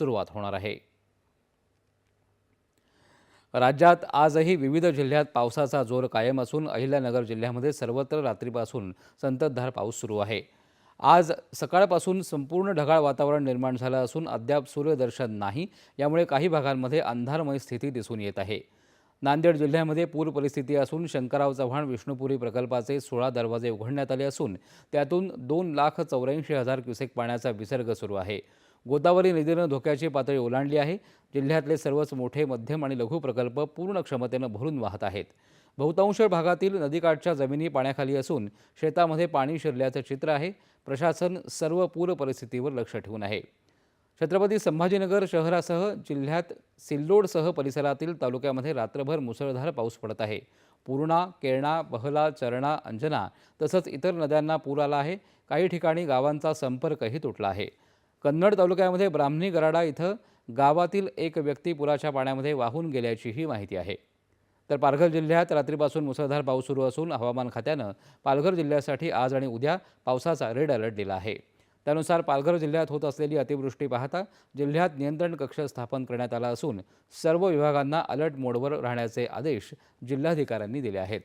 सुरुवात होणार आहे. राज्यात आजही विविध जिल्ह्यात पावसाचा जोर कायम असून अहिल्यानगर जिल्ह्यामध्ये सर्वत्र रात्रीपासून संततधार पाऊस सुरू आहे. आज सकाळपासून संपूर्ण ढगाळ वातावरण निर्माण झालं असून अद्याप सूर्यदर्शन नाही. यामुळे काही भागांमध्ये अंधारमय स्थिती दिसून येत आहे. नांदेड जिल्ह्यामध्ये पूर परिस्थिती असून शंकरराव चव्हाण विष्णुपुरी प्रकल्पाचे सोळा दरवाजे उघडण्यात आले असून त्यातून दोन लाख चौऱ्याऐंशी हजार क्युसेक पाण्याचा विसर्ग सुरू आहे. गोदावरी नदीनं धोक्याची पातळी ओलांडली आहे. जिल्ह्यातले सर्वच मोठे मध्यम आणि लघु प्रकल्प पूर्ण क्षमतेनं भरून वाहत आहेत. बहुतांश भागातील नदीकाठच्या जमिनी पाण्याखाली असून शेतामध्ये पाणी शिरल्याचं चित्र आहे. प्रशासन सर्व पूर परिस्थितीवर लक्ष ठेवून आहे. छत्रपती संभाजीनगर शहरासह जिल्ह्यात सिल्लोडसह परिसरातील तालुक्यामध्ये रात्रभर मुसळधार पाऊस पडत आहे. पूर्णा केळणा बहला चरणा अंजना तसंच इतर नद्यांना पूर आला आहे. काही ठिकाणी गावांचा संपर्कही तुटला आहे. कन्नड तालुक्यामध्ये ब्राह्मणी गराडा इथं गावातील एक व्यक्ती पुराच्या पाण्यामध्ये वाहून गेल्याचीही माहिती आहे. तर पालघर जिल्ह्यात रात्रीपासून मुसळधार पाऊस सुरू असून हवामान खात्यानं पालघर जिल्ह्यासाठी आज आणि उद्या पावसाचा रेड अलर्ट दिला आहे. त्यानुसार पालघर जिल्ह्यात होत असलेली अतिवृष्टी पाहता जिल्ह्यात नियंत्रण कक्ष स्थापन करण्यात आला असून सर्व विभागांना अलर्ट मोडवर राहण्याचे आदेश जिल्हाधिकाऱ्यांनी दिले आहेत.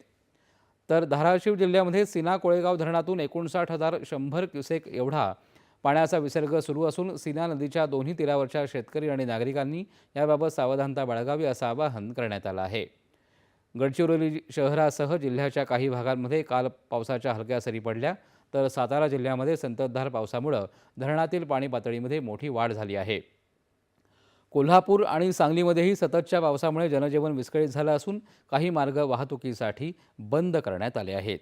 तर धाराशिव जिल्ह्यामध्ये सीना कोळेगाव धरणातून एकोणसाठ हजार शंभर क्युसेक एवढा पाण्याचा विसर्ग सुरू असून सीना नदीच्या दोन्ही तीरावरच्या शेतकरी आणि नागरिकांनी याबाबत सावधानता बाळगावी असं आवाहन करण्यात आलं आहे. गडचिरोली शहरासह जिल्ह्याच्या काही भागांमध्ये काल पावसाच्या हलक्या सरी पडल्या तर सातारा जिल्ह्यामध्ये संततधार पावसामुळं धरणातील पाणी पातळीमध्ये मोठी वाढ झाली आहे. कोल्हापूर आणि सांगलीमध्येही सततच्या पावसामुळे जनजीवन विस्कळीत झालं असून काही मार्ग वाहतुकीसाठी बंद करण्यात आले आहेत.